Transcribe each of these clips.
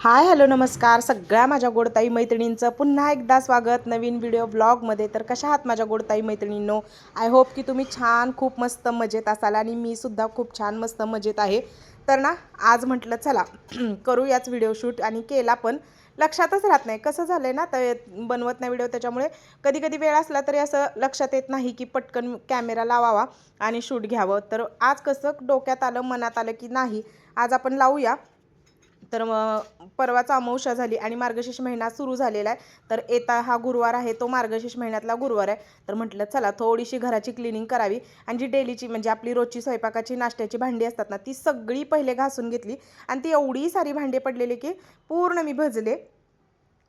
Hi hello नमस्कार. सगळ्या माझ्या गोडताई मैत्रिणींचं पुन्हा एकदा स्वागत नवीन व्हिडिओ ब्लॉगमध्ये तर कशा आहात माझ्या गोडताई मैत्रिणींनो? आय होप की तुम्ही छान खूप मस्त मजेत असाल आणि मी सुद्धा खूप छान मस्त मजेत आहे. तर ना आज म्हटलं चला करूयाच व्हिडिओ शूट आणि केला पण लक्षातच राहत नाही. कसं झालं आहे ना तर बनवत नाही व्हिडिओ त्याच्यामुळे कधी कधी वेळ असला तरी असं लक्षात येत नाही की पटकन कॅमेरा लावावा आणि शूट घ्यावं. तर आज कसं डोक्यात आलं मनात आलं की नाही आज आपण लावूया. तर मग परवाच अमावस्या झाली आणि मार्गशीर्ष महिना सुरू झालेला आहे तर येता हा गुरुवार आहे तो मार्गशीर्ष महिन्यातला गुरुवार आहे. तर म्हटलं चला थोडीशी घराची क्लिनिंग करावी. आणि जी डेलीची म्हणजे आपली रोजची स्वयंपाकाची नाश्त्याची भांडी असतात ना ती सगळी पहिले घासून घेतली. आणि ती एवढी सारी भांडे पडलेली की पूर्ण मी भजले.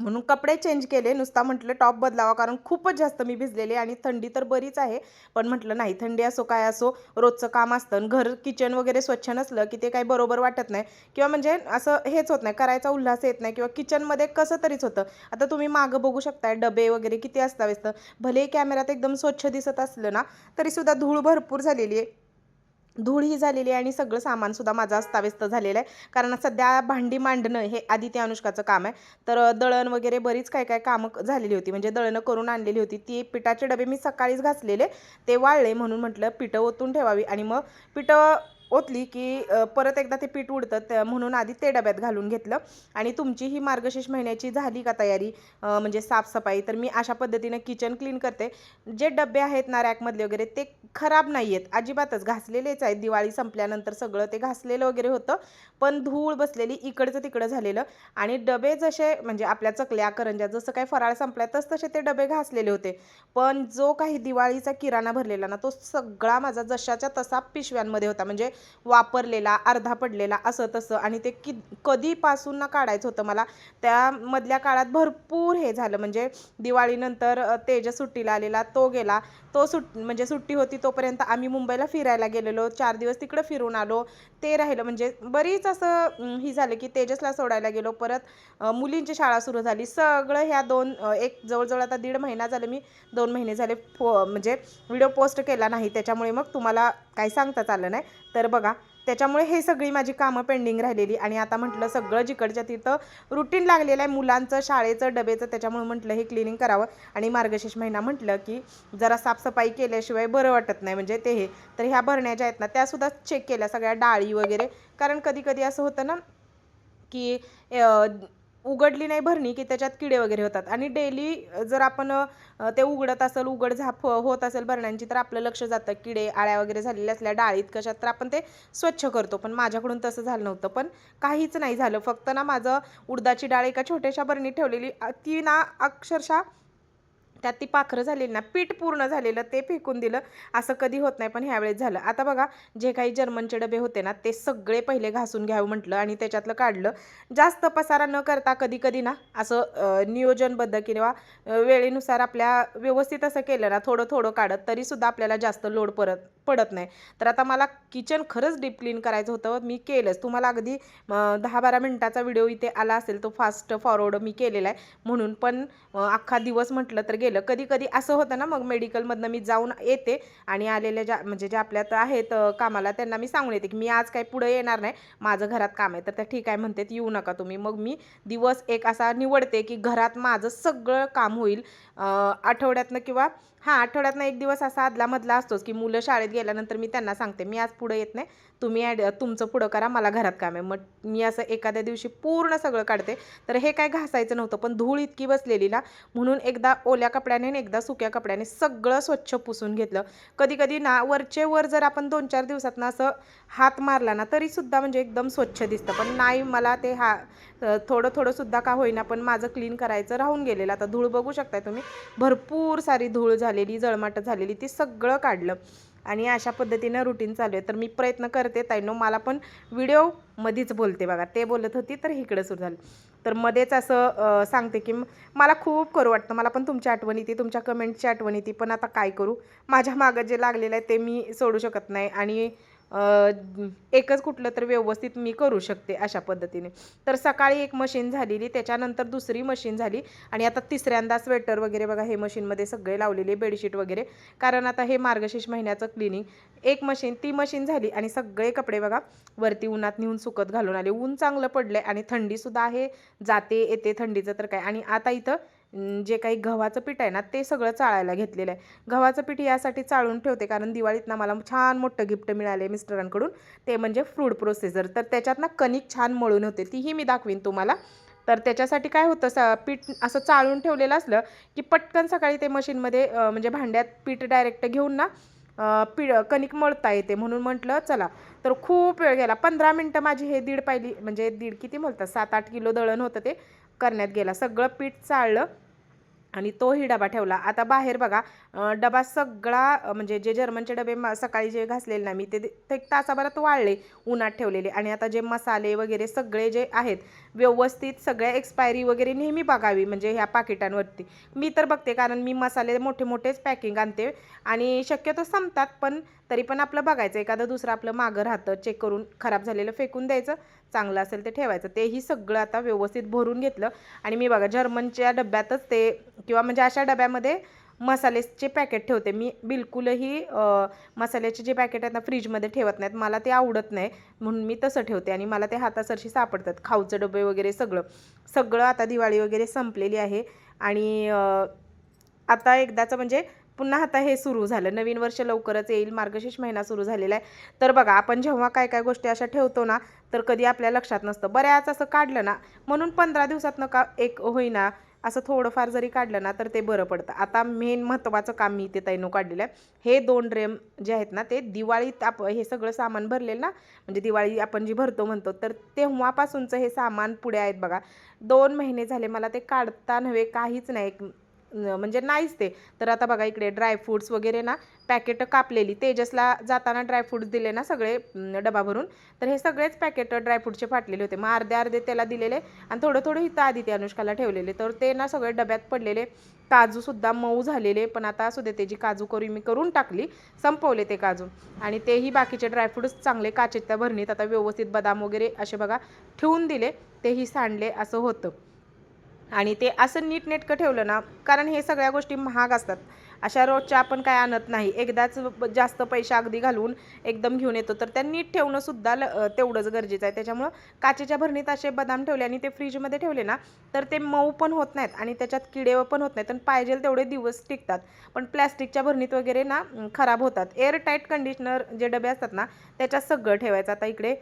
म्हणून कपडे चेंज केले नुसता म्हटलं टॉप बदलावा कारण खूपच जास्त मी भिजलेले आणि थंडी तर बरीच आहे. पण म्हटलं नाही थंडी असो काय असो रोजचं काम असतं आणि घर किचन वगैरे स्वच्छ नसलं की ते काही बरोबर वाटत नाही. किंवा म्हणजे असं हेच होत नाही करायचा उल्हास येत नाही किंवा किचनमध्ये कसं तरीच होतं. आता तुम्ही मागं बघू शकताय डबे वगैरे किती असता व्यस्त भले कॅमेऱ्यात एकदम स्वच्छ दिसत असलं ना तरीसुद्धा धूळ भरपूर झालेली आहे. धूळ ही झालेली आहे आणि सगळं सामानसुद्धा माझं अस्ताव्यस्त झालेलं आहे. कारण सध्या भांडी मांडणं हे आदित्य अनुष्काचं काम आहे. तर दळण वगैरे बरीच काय काय कामं झालेली होती. म्हणजे दळणं करून आणलेली होती. ती पिठाचे डबे मी सकाळीच घासलेले. ते वाळले म्हणून म्हटलं पिठं ओतून ठेवावी. आणि मग पिठं ओतली की परत एकदा ते पीठ उडतं त्या- म्हणून आधी ते डब्यात घालून घेतलं. आणि तुमची ही मार्गशीर्ष महिन्याची झाली का तयारी? म्हणजे साफसफाई. तर मी अशा पद्धतीनं किचन क्लीन करते. जे डबे आहेत ना रॅकमधले वगैरे ते खराब नाही आहेत. अजिबातच. घासलेलेच आहेत. दिवाळी संपल्यानंतर सगळं ते घासलेलं वगैरे होतं. पण धूळ बसलेली इकडचं तिकडं झालेलं. आणि डबे जसे म्हणजे आपल्या चकल्या करंज्या जसं काय फराळ संपल्या तस तसे ते डबे घासलेले होते. पण जो काही दिवाळीचा किराणा भरलेला ना तो सगळा माझा जशाच्या तसा पिशव्यांमध्ये होता. म्हणजे वापरलेला अर्धा पडलेला असं तसं. आणि ते कि कधीपासून ना काढायचं होतं मला त्यामधल्या काळात भरपूर हे झालं. म्हणजे दिवाळीनंतर तेज तेजस सुट्टीला आलेला तो गेला. तो सुट म्हणजे सुट्टी होती तोपर्यंत आम्ही मुंबईला फिरायला गेलेलो. चार दिवस तिकडं फिरून आलो. ते राहिलं. म्हणजे बरीच असं ही झालं की तेजसला सोडायला गेलो. परत मुलींची शाळा सुरू झाली. सगळं ह्या दोन एक जवळजवळ आता दीड महिना झालं मी दोन महिने झाले. फो म्हणजे व्हिडिओ पोस्ट केला नाही. त्याच्यामुळे मग तुम्हाला काही सांगताच आलं नाही. तर बघा त्याच्यामुळे हे सगळी माझी कामं पेंडिंग राहिलेली आणि आता म्हटलं सगळं जिकडच्या तिथं रुटीन लागलेलं आहे. मुलांचं शाळेचं डबेचं त्याच्यामुळे म्हटलं हे क्लिनिंग करावं. आणि मार्गशीर्ष महिना म्हटलं की जरा साफसफाई केल्याशिवाय बरं वाटत नाही म्हणजे ते हे. तर ह्या भरण्या ज्या आहेत ना त्यासुद्धा चेक केल्या सगळ्या डाळी वगैरे. कारण कधी कधी असं होतं ना की उघडली नाही भरणी की त्याच्यात किडे वगैरे होतात. आणि डेली जर आपण ते उघडत असेल उघड झाप होत असेल भरण्यांची तर आपलं लक्ष जातं. किडे आळ्या वगैरे झालेल्या असल्या डाळीत कशात तर आपण ते स्वच्छ करतो. पण माझ्याकडून तसं झालं नव्हतं. पण काहीच नाही झालं. फक्त ना माझं उडदाची डाळ एका छोट्याशा भरणीत ठेवलेली. ती ना अक्षरशः त्यात ती पाखरं झालेली ना पीठ पूर्ण झालेलं ते फेकून दिलं असं कधी होत नाही पण ह्यावेळेस झालं. आता बघा जे काही जर्मनचे डबे होते ना ते सगळे पहिले घासून घ्यावं म्हटलं आणि त्याच्यातलं काढलं. जास्त पसारा न करता कधी कधी ना असं नियोजनबद्ध किंवा वेळेनुसार आपल्या व्यवस्थित असं केलं ना थोडं थोडं काढत तरीसुद्धा आपल्याला जास्त लोड परत पडत नाही. तर आता मला किचन खरंच डीप क्लीन करायचं होतं मी केलंच. तुम्हाला अगदी दहा बारा मिनटाचा व्हिडिओ इथे आला असेल तो फास्ट फॉरवर्ड मी केलेला आहे. म्हणून पण अख्खा दिवस म्हटलं तर गेलं. कधी कधी असं होतं ना मग मेडिकलमधनं मी जाऊन येते आणि आलेल्या ज्या म्हणजे ज्या आपल्यात आहेत कामाला त्यांना मी सांगून येते की मी आज काही पुढं येणार नाही माझं घरात काम आहे. तर त्या ठीक आहे म्हणतात येऊ नका तुम्ही. मग मी दिवस एक असा निवडते की घरात माझं सगळं काम होईल. आठवड्यातनं किंवा हां आठवड्यातनं एक दिवस असा आदलामधला असतोच की मुलं शाळेत गेल्यानंतर मी त्यांना सांगते मी आज पुढं येत नाही. तुम्ही ॲड तुमचं पुढं करा. मला घरात काम आहे. मग मी असं एखाद्या दिवशी पूर्ण सगळं काढते. तर हे काय घासायचं नव्हतं पण धूळ इतकी बसलेली ना म्हणून एकदा ओल्या कपड्याने आणि एकदा सुक्या कपड्याने सगळं स्वच्छ पुसून घेतलं. कधी कधी ना वरचे वर जर आपण दोन चार दिवसात ना असं हात मारला ना तरीसुद्धा म्हणजे एकदम स्वच्छ दिसतं. पण नाही मला ते हा थोडं थोडंसुद्धा का होईना पण माझं क्लीन करायचं राहून गेलेलं. आता धूळ बघू शकताय तुम्ही भरपूर सारी धूळ झाली. झालेली जळमाट झालेली ती सगळं काढलं. आणि अशा पद्धतीनं रुटीन चालू आहे. तर मी प्रयत्न करते ताईनो मला पण व्हिडिओ मध्येच बोलते बघा. ते बोलत होती तर इकडं सुरू झालं. तर मध्येच असं सांगते की मला खूप करू वाटतं. मला पण तुमची आठवण येते तुमच्या कमेंटची आठवण येते पण आता काय करू? माझ्या मागं जे लागलेलं आहे ते मी सोडू शकत नाही. आणि एकच कुठलं तर व्यवस्थित मी करू शकते अशा पद्धतीने. तर सकाळी एक मशीन झालेली त्याच्यानंतर दुसरी मशीन झाली आणि आता तिसऱ्यांदा स्वेटर वगैरे बघा हे मशीनमध्ये सगळे लावलेले बेडशीट वगैरे. कारण आता हे मार्गशीर्ष महिन्याचं क्लिनिंग एक मशीन ती मशीन झाली आणि सगळे कपडे बघा वरती उन्हात नेऊन सुकत घालून आले. ऊन चांगलं पडलं आणि थंडीसुद्धा आहे जाते येते थंडीचं तर काय. आणि आता इथं जे काही गव्हाचं पीठ आहे ना ते सगळं चाळायला घेतलेलं आहे. गव्हाचं पीठ यासाठी चाळून ठेवते कारण दिवाळीत ना मला छान मोठं गिफ्ट मिळाले मिस्टरांकडून. ते म्हणजे फ्रूड प्रोसेसर तर त्याच्यात ना कणिक छान मळून होते तीही मी दाखवीन तुम्हाला. तर त्याच्यासाठी काय होतं स पीठ असं चाळून ठेवलेलं असलं की पटकन सकाळी ते मशीनमध्ये म्हणजे भांड्यात पीठ डायरेक्ट घेऊन ना अं, पी कणिक मळता येते. म्हणून म्हटलं चला. तर खूप वेळ गेला. पंधरा मिनटं माझी हे दीड पायली म्हणजे दीड किती म्हणतात सात आठ किलो दळण होतं ते. करण्यात गेला. सगळं पीठ चाळलं. आणि तोही डबा ठेवला. आता बाहेर बघा डबा सगळा म्हणजे जे जर्मनचे डबे मा- सकाळी जे घासलेले ना मी ते ते एक तासाभरात वाळले उन्हात ठेवलेले. आणि आता जे मसाले वगैरे सगळे जे आहेत व्यवस्थित सगळ्या एक्सपायरी वगैरे नेहमी बघावी म्हणजे ह्या पाकिटांवरती. मी तर बघते कारण मी मसाले मोठे मोठेच पॅकिंग आणते आणि शक्यतो संपतात पण तरी पण आपलं बघायचं. एखादं दुसरं आपलं मागं राहतं चेक करून खराब झालेलं फेकून द्यायचं चांगलं असेल ते ठेवायचं. तेही सगळं आता व्यवस्थित भरून घेतलं. आणि मी बघा जर्मनच्या डब्यातच ते किंवा म्हणजे अशा डब्यामध्ये मसालेचे पॅकेट ठेवते. मी बिलकुलही मसाल्याचे जे पॅकेट आहेत ना फ्रीजमध्ये ठेवत नाहीत. मला ते आवडत नाही म्हणून मी तसं ठेवते आणि मला ते हातासरशी सापडतात. खाऊचं डबे वगैरे सगळं. सगळं आता दिवाळी वगैरे संपलेली आहे आणि आता एकदाचं म्हणजे पुन्हा आता हे सुरू झालं. नवीन वर्ष लवकरच येईल. मार्गशीर्ष महिना सुरू झालेला आहे. तर बघा आपण जेव्हा काय काय गोष्टी अशा ठेवतो ना तर कधी आपल्या लक्षात नसतं. बऱ्याच असं काढलं ना म्हणून पंधरा दिवसात का एक होईना असं थोडंफार जरी काढलं ना तर ते बरं पडतं. आता मेन महत्त्वाचं काम मी इथे तैनो काढलेलं आहे. हे दोन ड्रेम जे आहेत ना ते दिवाळीत आप हे सगळं सामान भरलेलं ना म्हणजे दिवाळी आपण जी भरतो म्हणतो तर तेव्हापासूनचं हे सामान पुढे आहेत बघा. दोन महिने झाले मला ते काढता नव्हे काहीच नाही. एक म्हणजे नाहीच ते. तर आता बघा इकडे ड्रायफ्रूट्स वगैरे ना पॅकेट कापलेली. तेजसला जाताना ड्रायफ्रूट्स दिले ना सगळे डबा भरून. तर हे सगळेच पॅकेट ड्रायफ्रूटचे फाटलेले होते. मग अर्धे अर्धे त्याला दिलेले आणि थोडं थोडं इथं आधी ते अनुष्काला ठेवलेले. तर ते ना सगळे डब्यात पडलेले. काजूसुद्धा मऊ झालेले. पण आता असू दे त्याची काजू करी मी करून टाकली. संपवले ते काजू. आणि तेही बाकीचे ड्रायफ्रूट्स चांगले काचेच्या भरणीत. आता व्यवस्थित बदाम वगैरे असे बघा ठेवून दिले. तेही सांडले असं होतं. आणि ते असं नीटनेटकं ठेवलं ना कारण हे सगळ्या गोष्टी महाग असतात. अशा रोजच्या आपण काय आणत नाही. एकदाच जास्त पैसे अगदी घालून एकदम घेऊन येतो. तर त्या नीट ठेवणंसुद्धा ल- तेवढंच गरजेचं आहे. त्याच्यामुळं काचेच्या भरणीत असे बदाम ठेवले आणि ते फ्रीजमध्ये ठेवले ना तर ते मऊ पण होत नाहीत आणि त्याच्यात किडे पण होत नाहीत. आणि पाहिजे तेवढे दिवस टिकतात. पण प्लॅस्टिकच्या भरणीत वगैरे ना खराब होतात. एअरटाईट कंडिशनर जे डबे असतात ना त्याच्यात सगळं ठेवायचं. आता इकडे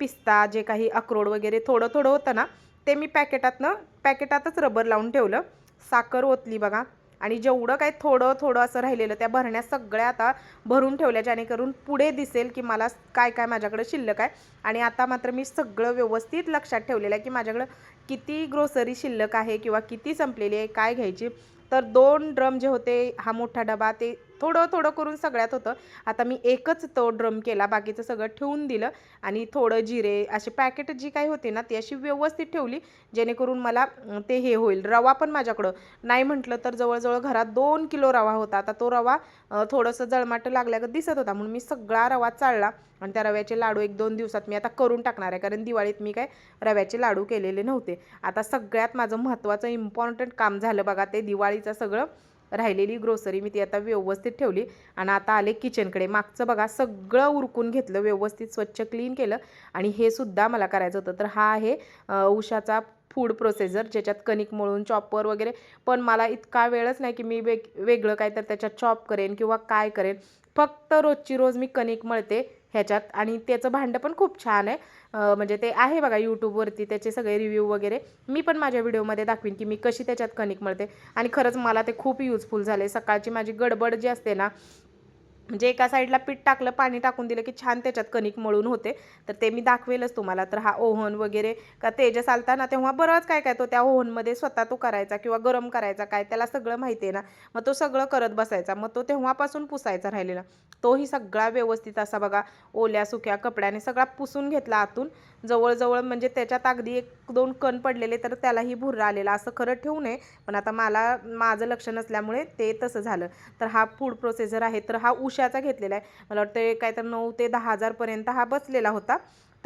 पिस्ता जे काही अक्रोड वगैरे थोडं थोडं होतं ना ते मी पॅकेटातनं पॅकेटातच रबर लावून ठेवलं. साखर ओतली बघा. आणि जेवढं काय थोडं थोडं असं राहिलेलं त्या भरण्या सगळ्या आता भरून ठेवल्या जेणेकरून पुढे दिसेल की मला काय काय माझ्याकडे शिल्लक आहे. आणि आता मात्र मी सगळं व्यवस्थित लक्षात ठेवलेलं आहे की माझ्याकडं किती ग्रोसरी शिल्लक आहे किंवा किती संपलेली आहे काय घ्यायची. तर दोन ड्रम जे होते हा मोठा डबा ते थोडं थोडं करून सगळ्यात होतं. आता मी एकच तो ड्रम केला बाकीचं सगळं ठेवून दिलं आणि थोडं जिरे असे पॅकेट जी काही होते ना ती अशी व्यवस्थित ठेवली जेणेकरून मला ते हे होईल. रवा पण माझ्याकडं. नाही म्हटलं तर जवळजवळ घरात दोन किलो रवा होता. आता तो रवा थोडंसं जळमाट लागल्यागत दिसत होता. म्हणून मी सगळा रवा चाळला आणि त्या रव्याचे लाडू एक दोन दिवसात मी आता करून टाकणार आहे. कारण दिवाळीत मी काय रव्याचे लाडू केलेले नव्हते. आता सगळ्यात माझं महत्त्वाचं इम्पॉर्टंट काम झालं बघा ते दिवाळीचं सगळं. राहिलेली ग्रोसरी मी ती आता व्यवस्थित ठेवली. आणि आता आले किचनकडे मागचं बघा सगळं उरकून घेतलं व्यवस्थित स्वच्छ क्लीन केलं. आणि हे सुद्धा मला करायचं होतं. तर हा आहे उषाचा फूड प्रोसेसर ज्याच्यात कणिक मळून चॉपर वगैरे. पण मला इतका वेळच नाही की मी वेग वेगळं काय तर त्याच्यात चॉप करेन किंवा काय करेन. फक्त रोजची रोज मी कणिक मळते ह्याच्यात. आणि त्याचं भांडं पण खूप छान आहे. म्हणजे ते आहे बघा यूट्यूबवरती त्याचे सगळे रिव्ह्यू वगैरे. मी पण माझ्या व्हिडिओमध्ये दाखवीन की मी कशी त्याच्यात कणिक मळते. आणि खरंच मला ते खूप युजफुल झाले सकाळची माझी गडबड जी असते ना म्हणजे एका साईडला पीठ टाकलं पाणी टाकून दिलं की छान त्याच्यात कणिक मळून होते. तर ते मी दाखवेलच तुम्हाला. तर हा ओव्हन वगैरे का तेजस आलता ना तेव्हा बरंच काय काय तो त्या ओव्हनमध्ये स्वतः तो करायचा किंवा गरम करायचा काय त्याला सगळं माहिती आहे ना. मग तो सगळं करत बसायचा. मग तो तेव्हापासून पुसायचा राहिलेला. तोही सगळा व्यवस्थित असा बघा ओल्या सुक्या कपड्याने सगळा पुसून घेतला आतून. जवळजवळ म्हणजे त्याच्यात अगदी एक दोन कण पडलेले तर त्यालाही भुर्रा आलेला. असं खरं ठेवू नये पण आता मला माझं लक्ष नसल्यामुळे ते तसं झालं. तर हा फूड प्रोसेसर आहे तर हा उशाचा घेतलेला आहे. मला वाटतं काय तर नऊ ते दहा हजारपर्यंत हा बसलेला होता.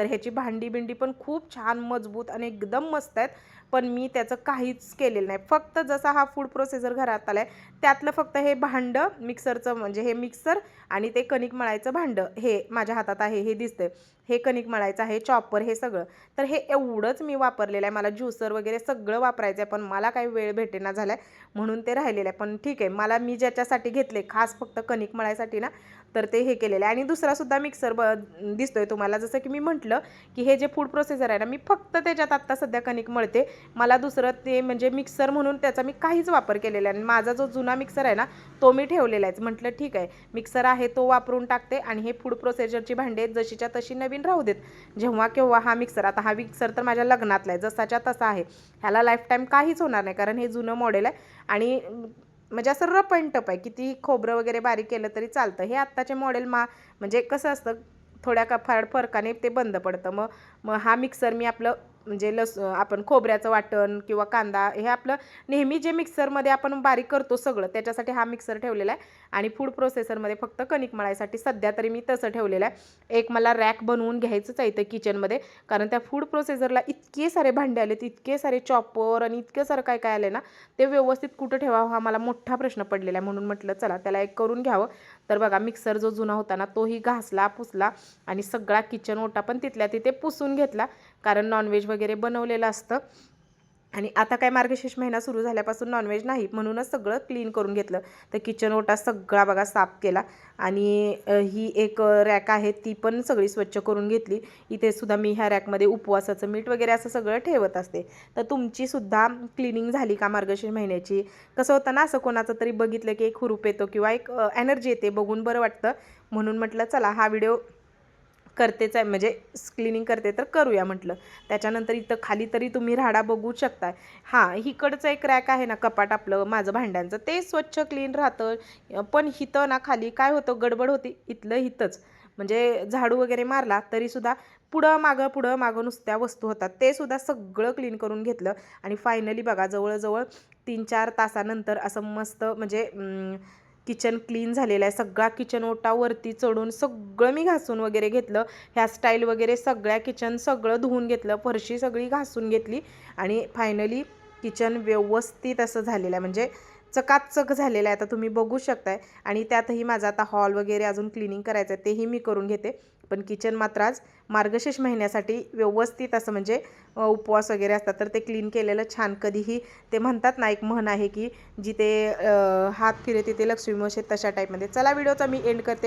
तर ह्याची भांडी बिंडी पण खूप छान मजबूत आणि एकदम मस्त आहेत. पण मी त्याचं काहीच केलेलं नाही. फक्त जसा हा फूड प्रोसेसर घरात आला आहे त्यातलं फक्त हे भांडं मिक्सरचं म्हणजे हे मिक्सर आणि ते कणिक मळायचं भांडं हे माझ्या हातात आहे हे दिसतंय. हे कणिक मळायचं आहे चॉपर हे सगळं. तर हे एवढंच मी वापरलेलं आहे. मला ज्युसर वगैरे सगळं वापरायचं आहे पण मला काही वेळ भेटेना झाला आहे म्हणून ते राहिलेलं आहे. पण ठीक आहे मला मी ज्याच्यासाठी घेतले खास फक्त कणिक मळायसाठी ना तर ते हे केलेलं आहे. आणि दुसरासुद्धा मिक्सर ब दिसतोय तुम्हाला. जसं की मी म्हटलं की हे जे फूड प्रोसेसर आहे ना मी फक्त त्याच्यात आत्ता सध्या कणिक मळते. मला दुसरं ते म्हणजे मिक्सर म्हणून त्याचा मी काहीच वापर केलेला आहे आणि माझा जो जुना मिक्सर आहे ना तो मी ठेवलेला आहे. म्हटलं ठीक आहे. मिक्सर आहे तो वापरून टाकते आणि हे फूड प्रोसेसरची भांडे आहेत जशीच्या तशी नवीन राहू देत. जेव्हा केव्हा हा मिक्सर आता हा मिक्सर तर माझ्या लग्नातला आहे. जसाच्या तसा आहे. ह्याला लाईफटाईम काहीच होणार नाही कारण हे जुनं मॉडेल आहे. आणि म्हणजे असं रप अँड टप आहे किती खोबरं वगैरे बारीक केलं तरी चालतं. हे आत्ताचे मॉडेल मा म्हणजे कसं असतं थोड्या का फार फरकाने ते बंद पडतं. मग मग हा मिक्सर मी आपलं म्हणजे लस आपण खोबऱ्याचं वाटण किंवा कांदा हे आपलं नेहमी जे मिक्सरमध्ये आपण बारीक करतो सगळं त्याच्यासाठी हा मिक्सर ठेवलेला आहे. आणि फूड प्रोसेसरमध्ये फक्त कणिक मळायसाठी सध्या तरी मी तसं ठेवलेलं आहे. एक मला रॅक बनवून घ्यायचंच आहे इथं किचनमध्ये कारण त्या फूड प्रोसेसरला इतके सारे भांडे आलेत इतके सारे चॉपर आणि इतकं सारं काय काय आलं ना ते व्यवस्थित कुठं ठेवावं हा मला मोठा प्रश्न पडलेला आहे. म्हणून म्हटलं चला त्याला एक करून घ्यावं. तर बघा मिक्सर जो जुना होता ना तोही घासला पुसला आणि सगळा किचन ओटा पण तिथल्या तिथे पुसून घेतला. कारण नॉनव्हेज वगैरे बनवलेलं असतं. आणि आता काय मार्गशीर्ष महिना सुरू झाल्यापासून नॉनव्हेज नाही म्हणूनच सगळं क्लीन करून घेतलं. तर किचन ओटा सगळा बघा साफ केला. आणि ही एक रॅक आहे ती पण सगळी स्वच्छ करून घेतली. इथे सुद्धा मी ह्या रॅकमध्ये उपवासाचं मीठ वगैरे असं सगळं ठेवत असते. तर तुमची सुद्धा क्लिनिंग झाली का मार्गशीर्ष महिन्याची? कसं होतं ना असं कोणाचं तरी बघितलं की एक हुरूप येतो किंवा एक एनर्जी येते बघून बरं वाटतं. म्हणून म्हटलं चला हा व्हिडिओ करतेच आहे म्हणजे क्लिनिंग करते तर करूया म्हटलं. त्याच्यानंतर इथं खाली तरी तुम्ही राडा बघू शकता हां इकडचं एक रॅक आहे ना कपाट आपलं माझं भांड्यांचं ते स्वच्छ क्लीन राहतं. पण इथं ना खाली काय होतं गडबड होती इथलं इथंच. म्हणजे झाडू वगैरे मारला तरीसुद्धा पुढं मागं पुढं मागं नुसत्या वस्तू होतात. ते सुद्धा सगळं क्लीन करून घेतलं. आणि फायनली बघा जवळजवळ तीन चार तासानंतर असं मस्त म्हणजे किचन क्लीन झालेलं आहे. सगळा किचन ओटावरती चढून सगळं मी घासून वगैरे घेतलं. ह्या स्टाईल वगैरे सगळ्या किचन सगळं धुवून घेतलं. फरशी सगळी घासून घेतली. आणि फायनली किचन व्यवस्थित असं झालेलं आहे. म्हणजे चकाचक झालेलं आहे. आता तुम्ही बघू शकताय. आणि त्यातही माझा आता हॉल वगैरे अजून क्लिनिंग करायचं आहे तेही मी करून घेते. पण किचन मात्र आज मार्गशीर्ष महिन्यासाठी व्यवस्थित असं म्हणजे उपवास वगैरे असतात. तर ते क्लीन केलेलं छान. कधीही ते म्हणतात ना एक म्हण आहे की जिथे हात फिरे तिथे लक्ष्मी मोशे तशा टाईपमध्ये चला व्हिडिओचा मी एंड करते.